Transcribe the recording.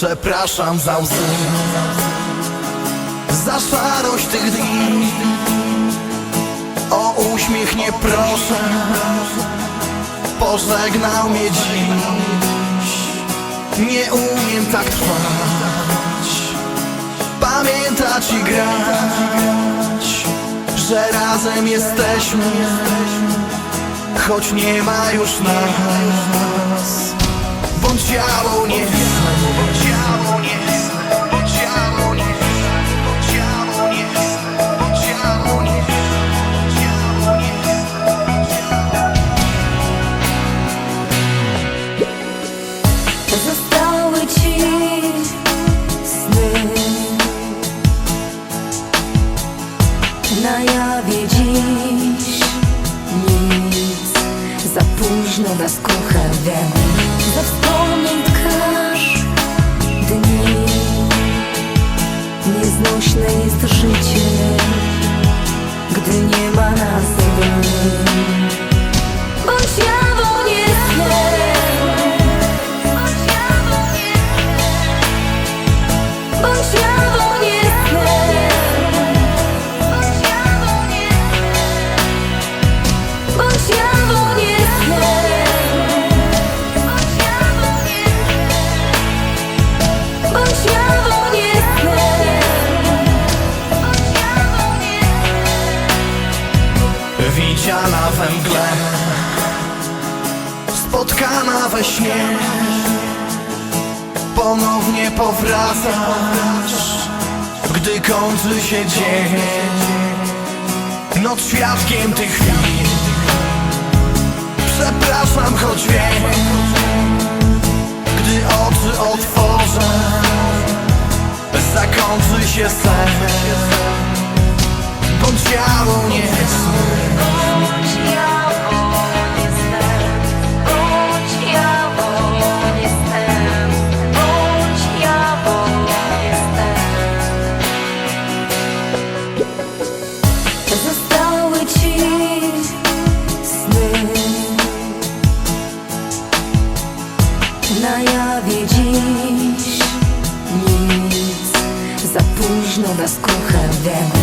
Przepraszam za łzy Za szarość tych dni. O uśmiech nie proszę Pożegnał mnie dziś. Nie umiem tak trwać Pamiętać i grać Że razem jesteśmy Choć nie ma już nas. Bądź ciało nie Bądź Нужно без кохання Заповнить каш дні Незнучне есть життя, где нема назви Spotkana we śnie. Ponownie powracasz Gdy kończy się dzień. Noc świadkiem tych chwil. Przepraszam, choć wiem Gdy oczy otworzę Zakończy się sen. Bądź jawą nie Bądź Na jawie dziś. Nic. Za późno nas kocha wiem